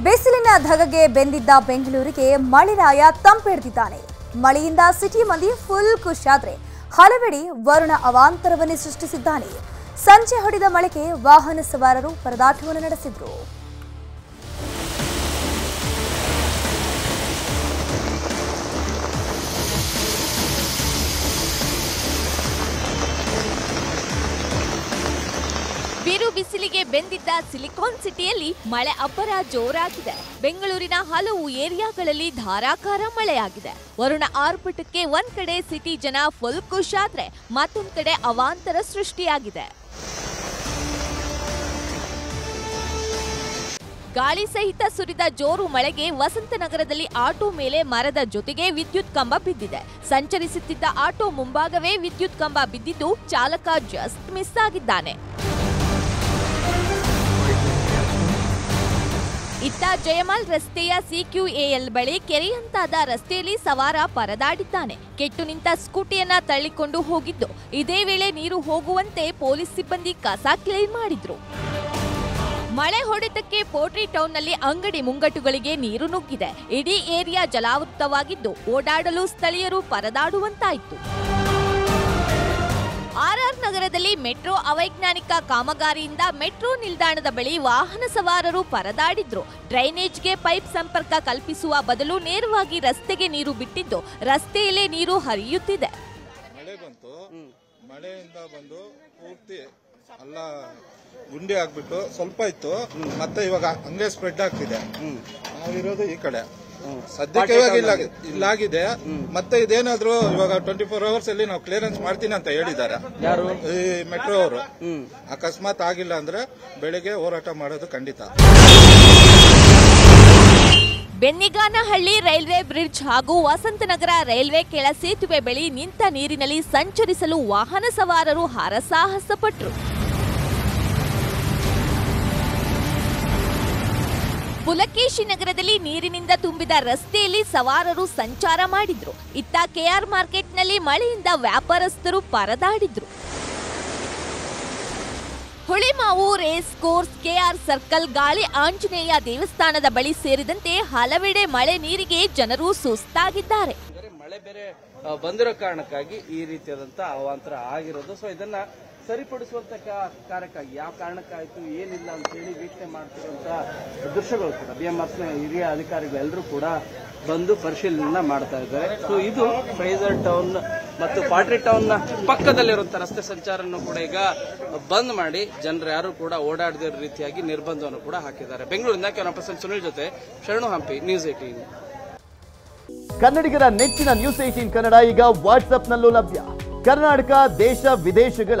ಬಿಸಿಲಿನ ಧಗಗೆ ಬೆಂದಿದ್ದ ಬೆಂಗಳೂರಿಗೆ ಮಳೆರಾಯ ತಂಪೆಡ್ದಿದ್ದಾನೆ. ಮಳೆಯಿಂದ ಸಿಟಿ ಮಂದಿ ಫುಲ್ ಖುಷಿಯಾದ್ರೆ. ಹಲವೆಡೆ ವರುಣ ಅವಾಂತರವನ್ನೇ ಸೃಷ್ಟಿಸಿದ್ದಾನೆ. ಸಂಜೆ ಹೊಡೆದ ಮಳೆಗೆ ವಾಹನ ಸವಾರರು ಪರದಾಟವನ್ನು ನಡೆಸಿದ್ರು. ಬಿರು ಬಿಸಿಲಿಗೆ ಬೆಂದಿದ್ದ ಸಿಲಿಕಾನ್ ಸಿಟಿಯಲ್ಲಿ ಮಳೆ ಅಬ್ಬರ ಜೋರಾಗಿದೆ. ಬೆಂಗಳೂರಿನ ಹಲವು ಏರಿಯಾಗಳಲ್ಲಿ ಧಾರಾಕಾರ ಮಳೆಯಾಗಿದೆ. ವರುಣ ಆರ್ಭಟಕ್ಕೆ ಒಂದ್ ಕಡೆ ಸಿಟಿ ಜನ ಫುಲ್ ಖುಷ್ ಆದ್ರೆ ಮತ್ತೊಂದ್ ಕಡೆ ಅವಾಂತರ ಸೃಷ್ಟಿಯಾಗಿದೆ. ಗಾಳಿ ಸಹಿತ ಸುರಿದ ಜೋರು ಮಳೆಗೆ ವಸಂತನಗರದಲ್ಲಿ ಆಟೋ ಮೇಲೆ ಮರದ ಜೊತೆಗೆ ವಿದ್ಯುತ್ ಕಂಬ ಬಿದ್ದಿದೆ. ಸಂಚರಿಸುತ್ತಿದ್ದ ಆಟೋ ಮುಂಭಾಗವೇ ವಿದ್ಯುತ್ ಕಂಬ ಬಿದ್ದಿದ್ದು ಚಾಲಕ ಜಸ್ಟ್ ಮಿಸ್ ಆಗಿದ್ದಾನೆ. ಇತ್ತ ಜಯಮಾಲ್ ರಸ್ತೆಯ ಸಿಕ್ಯುಎಎಲ್ ಬಳಿ ಕೆರೆಯಂತಾದ ರಸ್ತೆಯಲ್ಲಿ ಸವಾರ ಪರದಾಡಿದ್ದಾನೆ. ಕೆಟ್ಟು ನಿಂತ ಸ್ಕೂಟಿಯನ್ನ ತಳ್ಳಿಕೊಂಡು ಹೋಗಿದ್ದು. ಇದೇ ವೇಳೆ ನೀರು ಹೋಗುವಂತೆ ಪೊಲೀಸ್ ಸಿಬ್ಬಂದಿ ಕಸ ಕ್ಲೀನ್ ಮಾಡಿದ್ರು. ಮಳೆ ಹೊಡೆತಕ್ಕೆ ಪೋಟ್ರಿ ಟೌನ್ನಲ್ಲಿ ಅಂಗಡಿ ಮುಂಗಟ್ಟುಗಳಿಗೆ ನೀರು ನುಗ್ಗಿದೆ. ಇಡೀ ಏರಿಯಾ ಜಲಾವೃತವಾಗಿದ್ದು ಓಡಾಡಲು ಸ್ಥಳೀಯರು ಪರದಾಡುವಂತಾಯಿತು. ಆರ್ಆರ್ ನಗರದಲ್ಲಿ ಮೆಟ್ರೋ ಅವೈಜ್ಞಾನಿಕ ಕಾಮಗಾರಿಯಿಂದ ಮೆಟ್ರೋ ನಿಲ್ದಾಣದ ಬಳಿ ವಾಹನ ಸವಾರರು ಪರದಾಡಿದ್ರು. ಡ್ರೈನೇಜ್ಗೆ ಪೈಪ್ ಸಂಪರ್ಕ ಕಲ್ಪಿಸುವ ಬದಲು ನೇರವಾಗಿ ರಸ್ತೆಗೆ ನೀರು ಬಿಟ್ಟಿದ್ದು ರಸ್ತೆಯಲ್ಲೇ ನೀರು ಹರಿಯುತ್ತಿದೆ. ಮಳೆ ಬಂತು. ಮಳೆಯಿಂದ ಬಂದು ಪೂರ್ತಿ ಅಲ್ಲ ಗುಂಡಿ ಆಗ್ಬಿಟ್ಟು ಸ್ವಲ್ಪ ಇತ್ತು. ಮತ್ತೆ ಇವಾಗ ಹಂಗೆ ಸ್ಪ್ರೆಡ್ ಆಗ್ತಿದೆ. ನಾವಿರೋದು ಈ ಕಡೆ. ಸದ್ಯಕ್ಕೆ ಇವಾಗ ಇಲ್ಲ ಇಲ್ಲಾಗಿದೆ. ಮತ್ತೆ ಇದೇನಾದ್ರೂ ಇವಾಗ ಟ್ವೆಂಟಿ ಫೋರ್ ಅವರ್ಸ್ ಅಲ್ಲಿ ನಾವು ಕ್ಲಿಯರೆನ್ಸ್ ಮಾಡ್ತೀನಿ ಅಂತ ಹೇಳಿದ್ದಾರೆ. ಯಾರು? ಈ ಮೆಟ್ರೋ ಅವರು. ಅಕಸ್ಮಾತ್ ಆಗಿಲ್ಲ ಅಂದ್ರೆ ಬೆಳಿಗ್ಗೆ ಹೋರಾಟ ಮಾಡೋದು ಖಂಡಿತ. ಬೆನ್ನಿಗಾನಹಳ್ಳಿ ರೈಲ್ವೆ ಬ್ರಿಡ್ಜ್ ಹಾಗೂ ವಸಂತನಗರ ರೈಲ್ವೆ ಕೆಳ ಸೇತುವೆ ಬಳಿ ನಿಂತ ನೀರಿನಲ್ಲಿ ಸಂಚರಿಸಲು ವಾಹನ ಸವಾರರು ಹರಸಾಹಸ ಪಟ್ರು ಪುಲಕೇಶಿ ನಗರದಲ್ಲಿ ನೀರಿನಿಂದ ತುಂಬಿದ ರಸ್ತೆಯಲ್ಲಿ ಸವಾರರು ಸಂಚಾರ ಮಾಡಿದ್ರು. ಇತ್ತ ಕೆಆರ್ ಮಾರ್ಕೆಟ್ನಲ್ಲಿ ಮಳೆಯಿಂದ ವ್ಯಾಪಾರಸ್ಥರು ಪರದಾಡಿದ್ರು. Hulimavu race course KR circle, Gali Anjaneya ದೇವಸ್ಥಾನದ ಬಳಿ ಸೇರಿದಂತೆ ಹಲವೆಡೆ ಮಳೆ ನೀರಿಗೆ ಜನರು ಸುಸ್ತಾಗಿದ್ದಾರೆ. ಮಳೆ ಬೇರೆ ಬಂದಿರೋ ಕಾರಣಕ್ಕಾಗಿ ಈ ರೀತಿಯಾದಂತಹ ಅವಾಂತರ ಆಗಿರೋದು. ಸೊ ಇದನ್ನ ಸರಿಪಡಿಸುವಂತ ಕಾರ್ಯಕ್ಕಾಗಿ ಯಾವ ಕಾರಣಕ್ಕಾಯ್ತು, ಏನಿಲ್ಲ ಅಂತ ಹೇಳಿ ವೀಕ್ಷಣೆ ಮಾಡ್ತಿರುವಂತ ದೃಶ್ಯಗಳು ಕೂಡ. ಬಿಎಂಆರ್ಸ್ನ ಹಿರಿಯ ಅಧಿಕಾರಿಗಳು ಎಲ್ಲರೂ ಕೂಡ ಬಂದು ಪರಿಶೀಲನೆ ಮಾಡ್ತಾ ಇದ್ದಾರೆ. ಸೊ ಇದು ಫ್ರೈಜರ್ ಟೌನ್ ಮತ್ತು ಪಾಟ್ರಿ ಟೌನ್ನ ಪಕ್ಕದಲ್ಲಿರುವಂತಹ ರಸ್ತೆ ಸಂಚಾರವನ್ನು ಕೂಡ ಈಗ ಬಂದ್ ಮಾಡಿ ಜನರು ಯಾರು ಕೂಡ ಓಡಾಡದಿರೋ ರೀತಿಯಾಗಿ ನಿರ್ಬಂಧವನ್ನು ಕೂಡ ಹಾಕಿದ್ದಾರೆ. ಬೆಂಗಳೂರಿನ ಕೆನ ಪರ್ಸನ್ ಸುನಿಲ್ ಜೊತೆ ಶರಣು ಹಂಪಿ ನ್ಯೂಸ್ ಏಟೀನ್ ಕನ್ನಡಿಗರ ನೆಚ್ಚಿನ ನ್ಯೂಸ್ ಏಟೀನ್ ಕನ್ನಡ ಈಗ ವಾಟ್ಸ್ಆಪ್ನಲ್ಲೂ ಲಭ್ಯ. ಕರ್ನಾಟಕ, ದೇಶ, ವಿದೇಶಗಳ